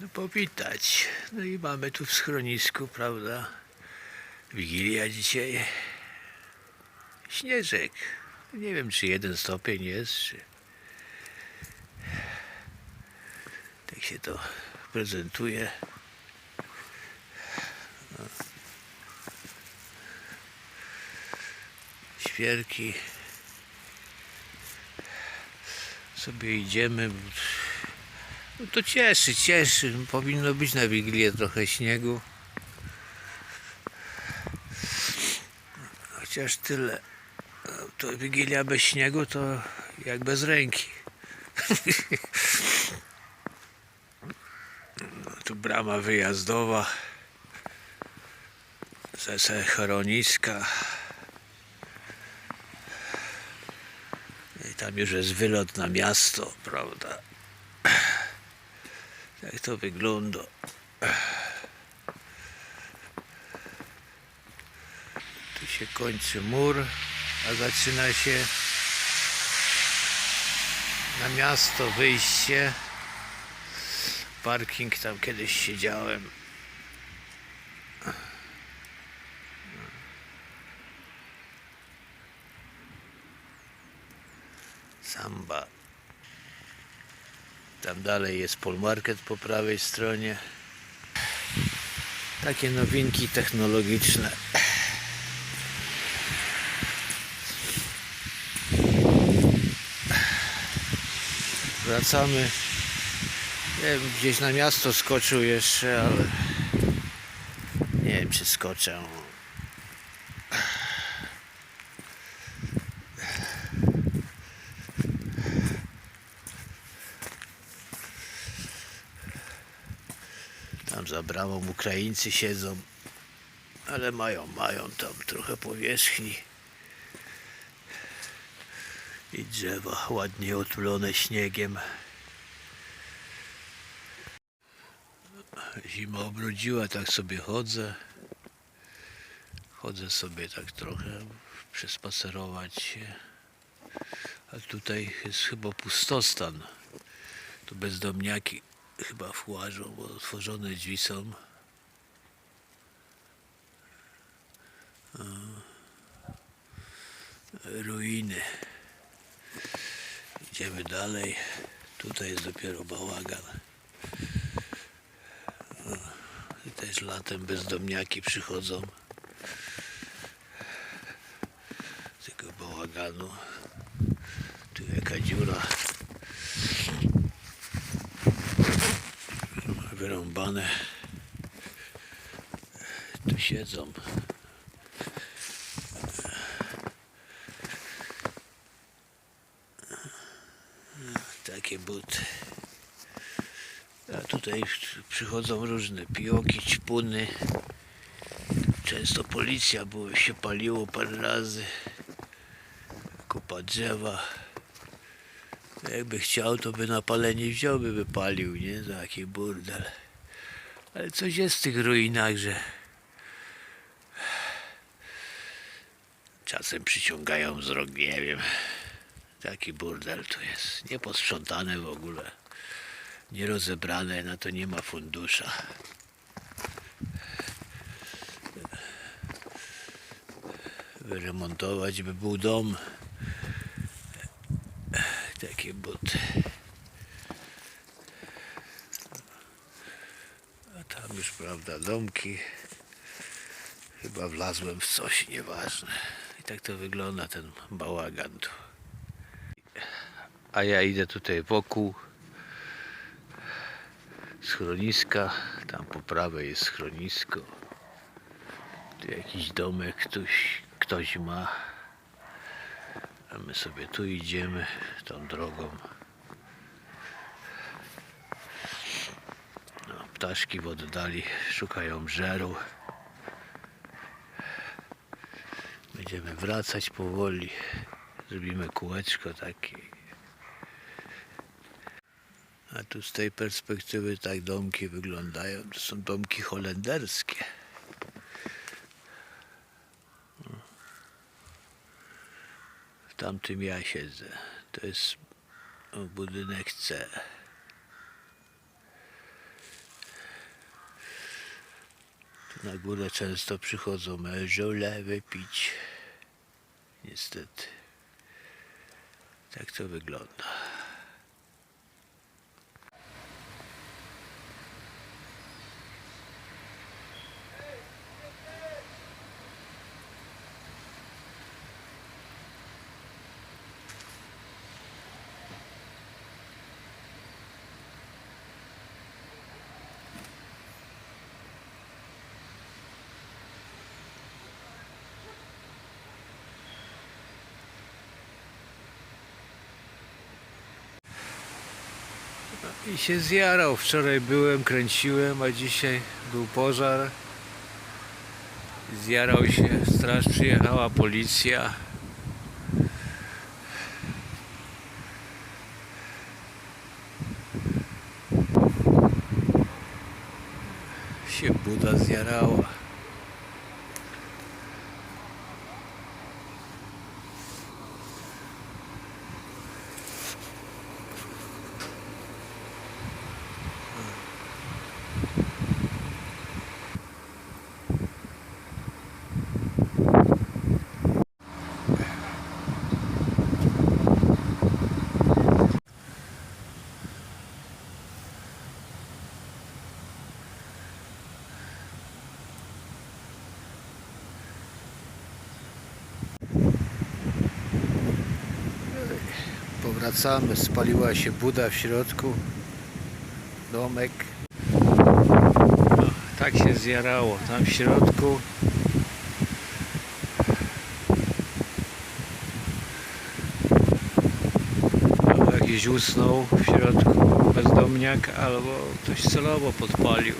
no, powitać. No i mamy tu w schronisku, prawda? Wigilia dzisiaj. Śnieżek. Nie wiem, czy jeden stopień jest, czy... Tak się to prezentuje. No. Świerki. Sobie idziemy. No to cieszy, cieszy. Powinno być na Wigilię trochę śniegu. Chociaż tyle. To Wigilia bez śniegu to jak bez ręki. No, tu brama wyjazdowa. Zese chroniska. I tam już jest wylot na miasto, prawda? Jak to wygląda? Tu się kończy mur, a zaczyna się na miasto wyjście. Parking tam kiedyś siedziałem. Samba. Tam dalej jest Polmarket po prawej stronie. Takie nowinki technologiczne. Wracamy. Nie wiem, gdzieś na miasto skoczył jeszcze, ale nie wiem, czy skoczę. Tam za bramą Ukraińcy siedzą, ale mają, mają tam trochę powierzchni. I drzewa ładnie otulone śniegiem. Zima obrodziła, tak sobie chodzę. Chodzę sobie tak trochę, przespacerować się. A tutaj jest chyba pustostan. Tu bezdomniaki chyba włażą, bo otworzone drzwi są. O. Ruiny. Idziemy dalej. Tutaj jest dopiero bałagan. I też latem bezdomniaki przychodzą. Z tego bałaganu. Tu jaka dziura. Wyrąbane. Tu siedzą. takie buty. A tutaj przychodzą różne pioki, ćpuny. Często policja, bo się paliło parę razy. Kupa drzewa. Jakby chciał, to by na palenie wziął, by wypalił, nie? Taki burdel. Ale coś jest w tych ruinach, że czasem przyciągają wzrok, nie wiem. Taki burdel tu jest. Nieposprzątane w ogóle. Nierozebrane, na to nie ma fundusza. Wyremontować by był dom. Buty. A tam już, prawda, domki. Chyba wlazłem w coś, nieważne. I tak to wygląda ten bałagan tu. A ja idę tutaj wokół schroniska. Tam po prawej jest schronisko. Tu jakiś domek ktoś, ktoś ma. A my sobie tu idziemy tą drogą. No, ptaszki w oddali szukają żeru. Będziemy wracać powoli. Zrobimy kółeczko takie. A tu z tej perspektywy tak domki wyglądają. To są domki holenderskie. tamtym ja siedzę. To jest no, budynek C. Tu na górę często przychodzą żule wypić. Niestety. Tak to wygląda. I się zjarał. Wczoraj byłem, kręciłem, a dzisiaj był pożar. Zjarał się, straż przyjechała, policja. Się Buda zjarała. Powracamy, spaliła się Buda w środku. Domek. Tak się zjarało tam w środku. Jakiś usnął w środku bezdomniak, albo ktoś celowo podpalił.